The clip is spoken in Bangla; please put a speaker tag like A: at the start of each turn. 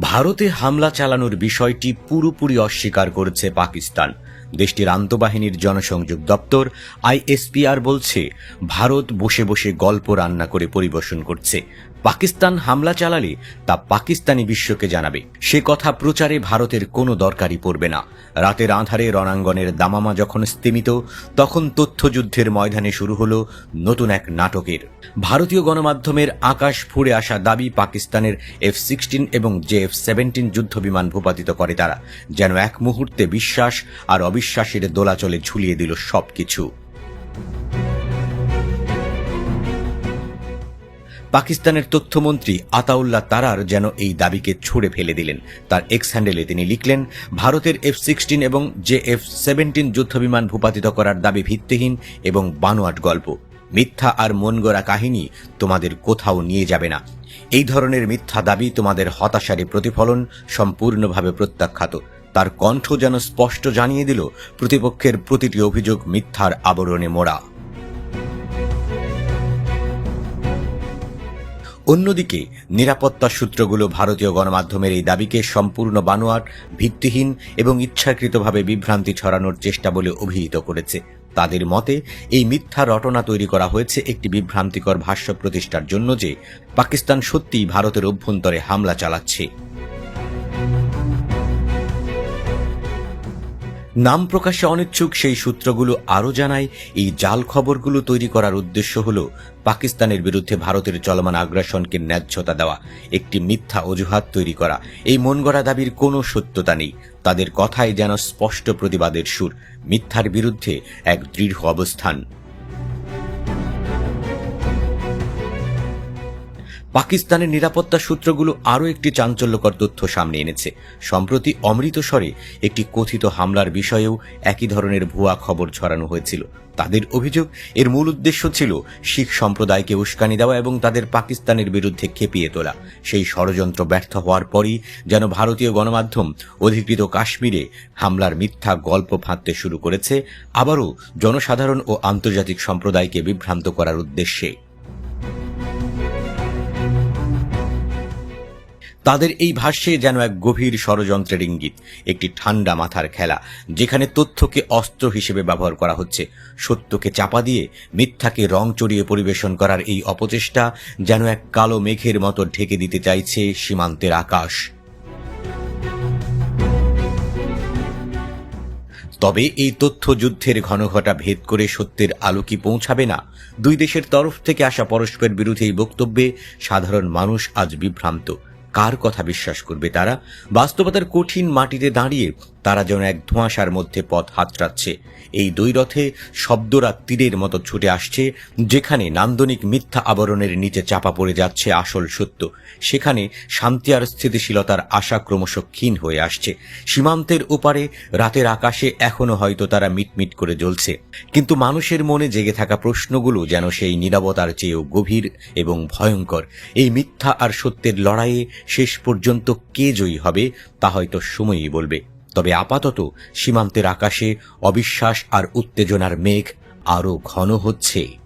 A: ভারতে হামলা চালানোর বিষয়টি পুরোপুরি অস্বীকার করেছে পাকিস্তান। দেশটির আন্তঃবাহিনীর জনসংযোগ দপ্তর আইএসপিআর বলছে, ভারত বসে বসে গল্প রান্না করে পরিবেশন করছে। পাকিস্তান হামলা চালালে তা পাকিস্তানি বিশ্বকে জানাবে। সে কথা প্রচারে ভারতের কোনো দরকারই পড়বে না। রাতের আধারে রণাঙ্গনের দামামা যখন স্তিমিত, তখন তথ্যযুদ্ধের ময়দানে শুরু হলো নতুন এক নাটকের। ভারতীয় গণমাধ্যমের আকাশ ফুড়ে আসা দাবি পাকিস্তানের এফ সিক্সটিন এবং জে এফ সেভেন্টিন যুদ্ধবিমান ভূপাতিত করে তারা। যেন এক মুহূর্তে বিশ্বাস আর অবিশ্বাসের দোলাচলে ঝুলিয়ে দিল সবকিছু। পাকিস্তানের তথ্যমন্ত্রী আতাউল্লাহ তারার যেন এই দাবিকে ছুড়ে ফেলে দিলেন। তার এক্স হ্যান্ডেলে তিনি লিখলেন, ভারতের এফ সিক্সটিন এবং জে এফ সেভেন্টিন যুদ্ধবিমান ভূপাতিত করার দাবি ভিত্তিহীন এবং বানোয়াট গল্প। মিথ্যা আর মন গড়া কাহিনী তোমাদের কোথাও নিয়ে যাবে না। এই ধরনের মিথ্যা দাবি তোমাদের হতাশারে প্রতিফলন সম্পূর্ণভাবে প্রত্যাখ্যাত। তার কণ্ঠ যেন স্পষ্ট জানিয়ে দিল, প্রতিপক্ষের প্রতিটি অভিযোগ মিথ্যার আবরণে মোড়া। অন্যদিকে, নিরাপত্তা সূত্রগুলো ভারতীয় গণমাধ্যমের এই দাবিকে সম্পূর্ণ বানোয়াট, ভিত্তিহীন এবং ইচ্ছাকৃতভাবে বিভ্রান্তি ছড়ানোর চেষ্টা বলে অভিহিত করেছে। তাদের মতে, এই মিথ্যা রটনা তৈরি করা হয়েছে একটি বিভ্রান্তিকর ভাষ্য প্রতিষ্ঠার জন্য যে, পাকিস্তান সত্যিই ভারতের অভ্যন্তরে হামলা চালাচ্ছে। নাম প্রকাশে অনিচ্ছুক সেই সূত্রগুলো আরও জানায়, এই জাল খবরগুলো তৈরি করার উদ্দেশ্য হল পাকিস্তানের বিরুদ্ধে ভারতের চলমান আগ্রাসনকে ন্যায্যতা দেওয়া, একটি মিথ্যা অজুহাত তৈরি করা। এই মনগড়া দাবির কোনো সত্যতা নেই। তাদের কথায় যেন স্পষ্ট প্রতিবাদের সুর। মিথ্যার বিরুদ্ধে এক দৃঢ় অবস্থান। পাকিস্তানের নিরাপত্তা সূত্রগুলো আরও একটি চাঞ্চল্যকর তথ্য সামনে এনেছে। সম্প্রতি অমৃতসরে একটি কথিত হামলার বিষয়েও একই ধরনের ভুয়া খবর ছড়ানো হয়েছিল। তাদের অভিযোগ, এর মূল উদ্দেশ্য ছিল শিখ সম্প্রদায়কে উস্কানি দেওয়া এবং তাদের পাকিস্তানের বিরুদ্ধে খেপিয়ে তোলা। সেই ষড়যন্ত্র ব্যর্থ হওয়ার পরই যেন ভারতীয় গণমাধ্যম অধিকৃত কাশ্মীরে হামলার মিথ্যা গল্প ফাঁদতে শুরু করেছে, আবারও জনসাধারণ ও আন্তর্জাতিক সম্প্রদায়কে বিভ্রান্ত করার উদ্দেশ্যে। তাদের এই ভাষ্যে যেন এক গভীর ষড়যন্ত্রের ইঙ্গিত, একটি ঠান্ডা মাথার খেলা, যেখানে তথ্যকে অস্ত্র হিসেবে ব্যবহার করা হচ্ছে। সত্যকে চাপা দিয়ে মিথ্যাকে রং চড়িয়ে পরিবেশন করার এই অপচেষ্টা যেন এক কালো মেঘের মতো ঢেকে দিতে চাইছে সীমান্তের আকাশ। তবে এই তথ্য যুদ্ধের ঘনঘটা ভেদ করে সত্যের আলো কি পৌঁছাবে না? দুই দেশের তরফ থেকে আসা পরস্পর বিরোধী এই বক্তব্যে সাধারণ মানুষ আজ বিভ্রান্ত। কার কথা বিশ্বাস করবে তারা? বাস্তবতার কঠিন মাটিতে দাঁড়িয়ে তারা যেন এক ধোঁয়াশার মধ্যে পথ হাতড়াচ্ছে। এই দুই রথে শব্দরা তীরের মতো ছুটে আসছে, যেখানে নান্দনিক মিথ্যা আবরণের নিচে চাপা পড়ে যাচ্ছে আসল সত্য। সেখানে শান্তি আর স্থিতিশীলতার আশা ক্রমশ ক্ষীণ হয়ে আসছে। সীমান্তের ওপারে রাতের আকাশে এখনও হয়তো তারা মিটমিট করে জ্বলছে। কিন্তু মানুষের মনে জেগে থাকা প্রশ্নগুলো যেন সেই নিরবতার চেয়েও গভীর এবং ভয়ঙ্কর। এই মিথ্যা আর সত্যের লড়াইয়ে শেষ পর্যন্ত কে জয়ী হবে, তা হয়তো সময়ই বলবে। তবে আপাতত সীমান্তের আকাশে অবিশ্বাস আর উত্তেজনার মেঘ আরও ঘন হচ্ছে।